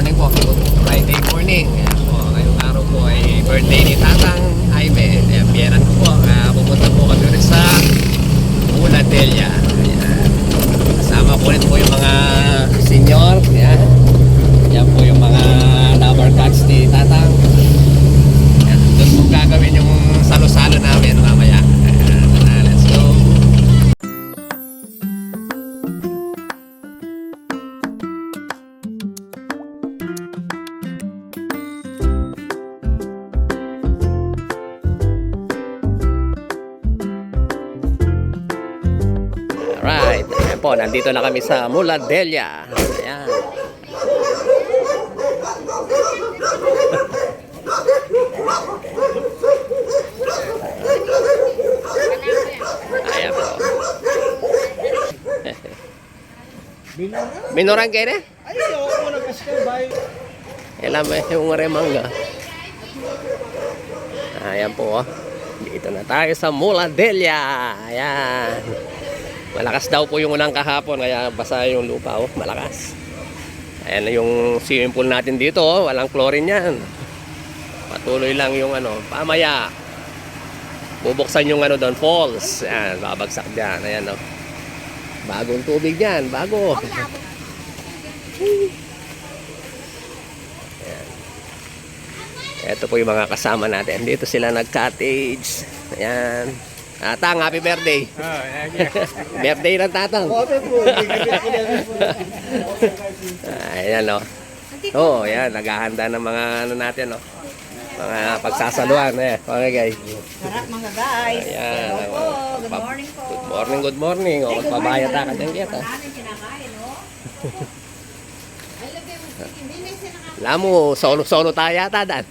morning po. Friday morning. Po, ngayong araw po ay birthday ni Tatang Jaime. Ayan, biyanan ko po. Po, nandito na kami sa Muladelia. Ayan. Ayan po. Minurang kayo na? Ay, ako na kasi bay. Alam mo yung remangga. Ayan po. oh. Dito na tayo sa Muladelia. Ayan. Malakas daw po yung unang kahapon kaya basa yung lupa oh, malakas. Ayan yung swimming pool natin dito oh, walang chlorine yan. Patuloy lang yung ano, pamaya. Bubuksan yung ano doon, falls. Ayan, babagsak diyan. Ayan oh. Bagong tubig yan, bago. Ito po yung mga kasama natin. Dito sila nag-cottage. Ayan. Tatang, happy birthday. Ah, yan. birthday ng tatang. Rin po. Ayan o. Oo, oh, yan. Naghahanda ng mga ano natin o. Mga pagsasaluhan. Eh. Okay guys. Harap mga guys. Ayan. Hello po. Good morning po. Good morning, good morning. O, magpabayat ka dyan kita. Namin kinakain, no? Alam mo, solo-solo tayo yata, Dan.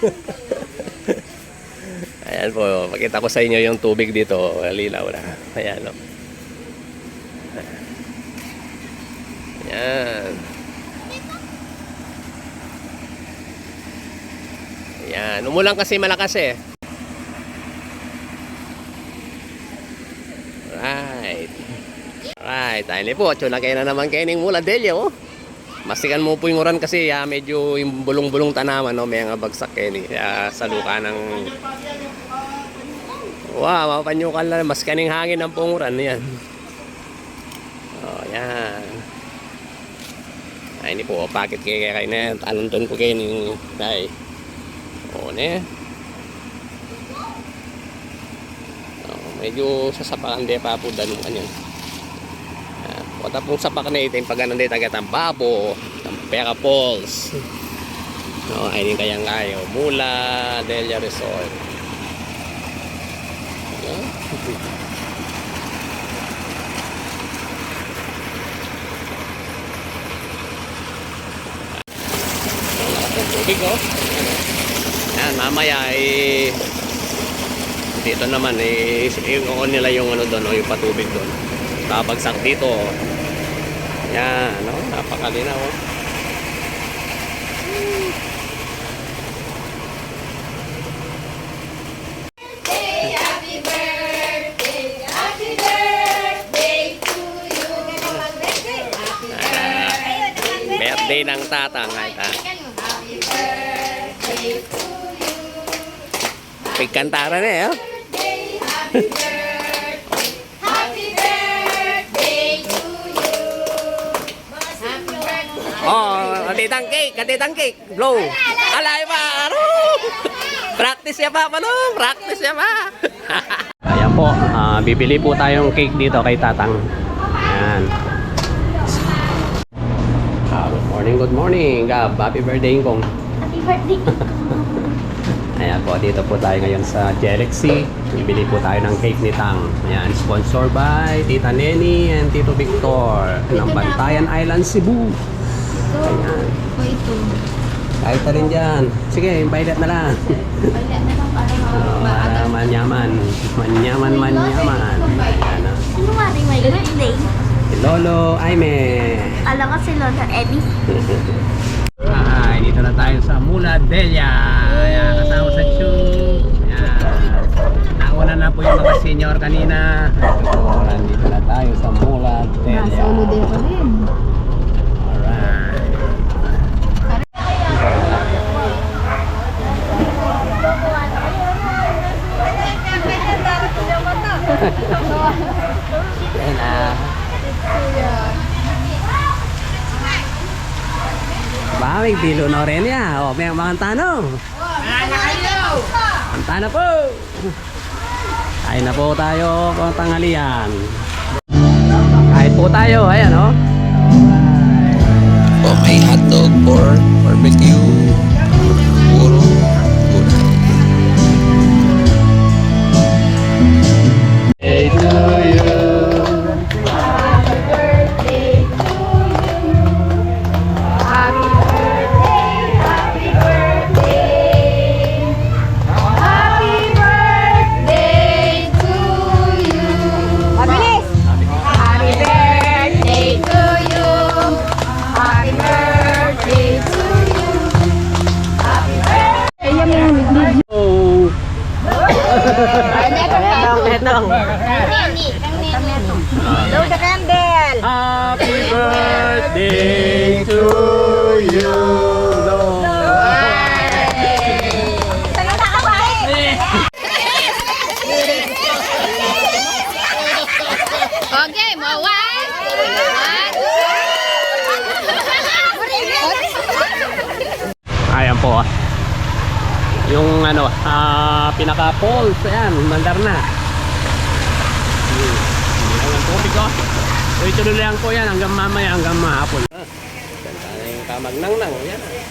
Ayan po, pakita ko sa inyo yung tubig dito. Linaw na. Ayan o. Ayan. Ayan. Umulan kasi malakas eh. Right. Right. Ayun po. Tuna kayo na naman kayo ng mula Delio. Oh. Masikan mo po yung uran kasi ya, medyo yung bulong-bulong tanaman no, may nga bagsak eh ni ya, sa luka ng Wow, mapanyukan na mas kaning hangin ng punguran yan. Oh, yan. Ay, ini po, pakit kayo kayo na yan. Talunton ko kayo ng dahil. Oo, ne. Oh, medyo sasapakan di pa po danungan yan. O tapong sapak na ito, pag ano dito agad ang babo, ang pera falls. No, ay din kayang kayo. Mula Delia Resort. Ayan. Ang tubig oh. Yan, mamaya eh dito naman eh i-on nila yung ano doon, oh, yung patubig doon babagsak dito. Yan, no? Napakalinaw. Oh. Happy birthday, happy birthday to you. Ah, birthday ng tatang. Ay, ta. Happy birthday to you. Pigkantara na eh. Oh. Happy birthday, happy birthday to you. Happy birthday. Oh, katitang cake, katitang cake. Blow. Alay? Ano? Practice ya pa, ano? Practice ya pa. Ayan po, ah, bibili po tayong cake dito kay tatang. Ayan. Ah, morning, good morning. Gab, happy birthday kong. Happy birthday. Ayan po, dito po tayo ngayon sa Galaxy. Bibili po tayo ng cake ni Tang. Ayan, sponsored by Tita Neni and Tito Victor ng Bantayan Island, Cebu. Ayan. Ito. Kahit na rin dyan. Sige, bayad na lang. Wala na lang para Oh, manyaman. Manyaman, manyaman. Ayan ah. Ano nga rin may birthday? Si Lolo Aime. Alam ko si Lola Eddie. Hi, dito na tayo sa Mula Delia. Ayan, kasama sa Chu. Ayan. Nauna na po yung mga senior kanina. Ito po, nandito na tayo sa Mula Delia. Nasa ulo din ko rin. Alright. Ayan. Ah. Diba? Bawig, bilo na rin niya. O, may mga tanong. Kanta na po. Ay na po tayo kung tanghalian. Kahit po tayo, ayan oh. o. Oh. Oh, may hotdog or barbecue. To you. Ba? Okay, mo one. Ayan po. ah. Yung ano, ah pinaka-falls, ayan, mandar na. Hindi lang ang tubig ko. So ituloy lang po yan hanggang mamaya, hanggang mahapon. Ah, ganda na yung kamagnang-nang, yan. ah.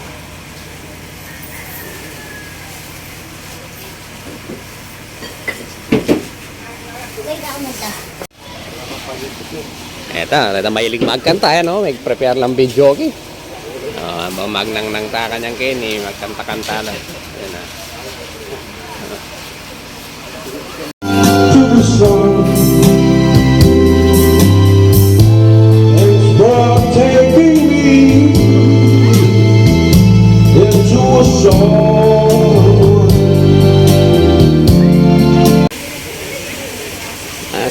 Eto, eto mahilig magkanta yan, no? May prepare lang video, okay? Oh, uh, magnang nang ta kanyang kini, magkanta-kanta lang. Yan na.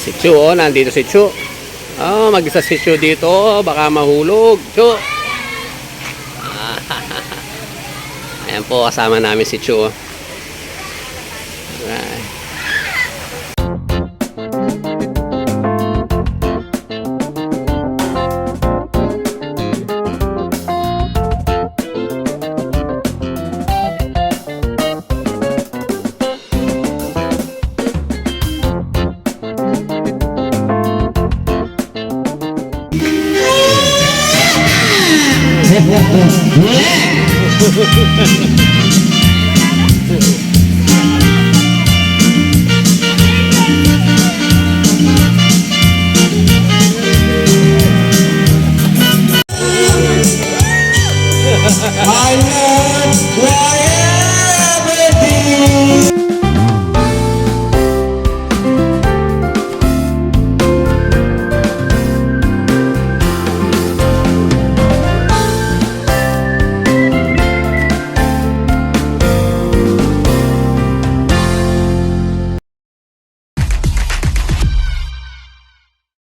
Si Chu, oh, nandito si Chu. Oh, mag-isa si Chu dito, baka mahulog. Chu. Ayan po, kasama namin si Chu. oh. Alright. 耶！